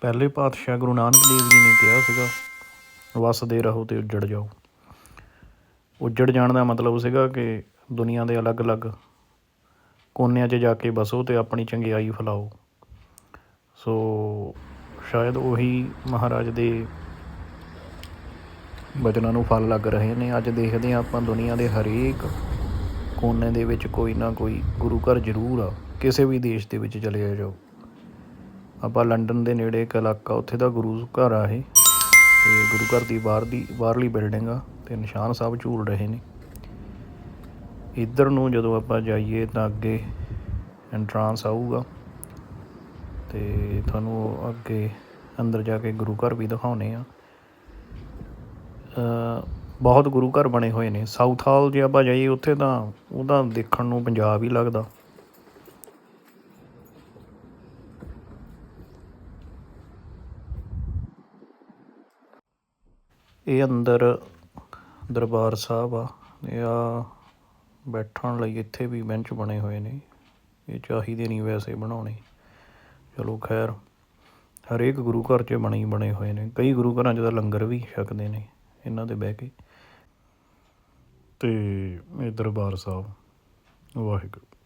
ਪਹਿਲੇ ਪਾਤਸ਼ਾਹ ਗੁਰੂ ਨਾਨਕ ਦੇਵ ਜੀ ਨੇ ਕਿਹਾ ਸੀਗਾ ਵਸਦੇ ਰਹੋ ਤੇ ਉੱਜੜ ਜਾਓ। ਉੱਜੜ ਜਾਣ ਦਾ ਮਤਲਬ ਸੀਗਾ ਕਿ ਦੁਨੀਆ ਦੇ ਅਲੱਗ-ਅਲੱਗ ਕੋਨਿਆਂ 'ਚ ਜਾ ਕੇ ਬਸੋ ਤੇ ਆਪਣੀ ਚੰਗਿਆਈ ਫੈਲਾਓ। ਸੋ ਸ਼ਾਇਦ ਉਹੀ ਮਹਾਰਾਜ ਦੇ ਬਚਨਾਂ ਨੂੰ ਫਲ ਲੱਗ ਰਹੇ ਨੇ। ਅੱਜ ਦੇਖਦੇ ਹਾਂ ਆਪਾਂ ਦੁਨੀਆ ਦੇ ਹਰੇਕ ਕੋਨੇ ਦੇ ਵਿੱਚ ਕੋਈ ਨਾ ਕੋਈ ਗੁਰੂ ਘਰ ਜ਼ਰੂਰ ਆ। ਕਿਸੇ ਵੀ ਦੇਸ਼ ਦੇ ਵਿੱਚ ਚਲੇ ਜਾਓ। ਆਪਾਂ ਲੰਡਨ ਦੇ ਨੇੜੇ ਇੱਕ ਇਲਾਕਾ, ਉੱਥੇ ਦਾ ਗੁਰੂ ਘਰ ਆ ਇਹ। ਤੇ ਗੁਰੂ ਘਰ ਦੀ ਬਾਹਰ ਦੀ, ਬਾਹਰਲੀ ਬਿਲਡਿੰਗ ਆ ਤੇ ਨਿਸ਼ਾਨ ਸਾਹਿਬ ਝੂਲ ਰਹੇ ਨੇ। ਇੱਧਰ ਨੂੰ ਜਦੋਂ ਆਪਾਂ ਜਾਈਏ ਤਾਂ ਅੱਗੇ ਐਂਟਰਾਂਸ ਆਊਗਾ ਤੇ ਤੁਹਾਨੂੰ ਉਹ ਅੱਗੇ ਅੰਦਰ ਜਾ ਕੇ ਗੁਰੂ ਘਰ ਵੀ ਦਿਖਾਉਣੇ ਆ। ਬਹੁਤ ਗੁਰੂ ਘਰ ਬਣੇ ਹੋਏ ਨੇ। ਸਾਊਥ ਹਾਲ ਜੇ ਆਪਾਂ ਜਾਈਏ ਉੱਥੇ ਤਾਂ ਉਹਦਾ ਦੇਖਣ ਨੂੰ ਪੰਜਾਬ ਹੀ ਲੱਗਦਾ। ਇਹ ਅੰਦਰ, ਦਰਬਾਰ ਸਾਹਿਬ ਆ। ਇਹ ਆ ਬੈਠਣ ਲਈ ਇੱਥੇ ਵੀ ਬੈਂਚ ਬਣੇ ਹੋਏ ਨੇ। ਇਹ ਚਾਹੀਦੇ ਨਹੀਂ ਵੈਸੇ ਬਣਾਉਣੇ। ਚਲੋ ਖੈਰ, ਹਰੇਕ ਗੁਰੂ ਘਰ 'ਚ ਬਣੇ ਬਣੇ ਹੋਏ ਨੇ। ਕਈ ਗੁਰੂ ਘਰਾਂ 'ਚ ਤਾਂ ਲੰਗਰ ਵੀ ਛਕਦੇ ਨੇ, ਇਹਨਾਂ ਦੇ ਬਹਿ ਕੇ। ਤੇ ਇਹ ਦਰਬਾਰ ਸਾਹਿਬ, ਵਾਹਿਗੁਰੂ।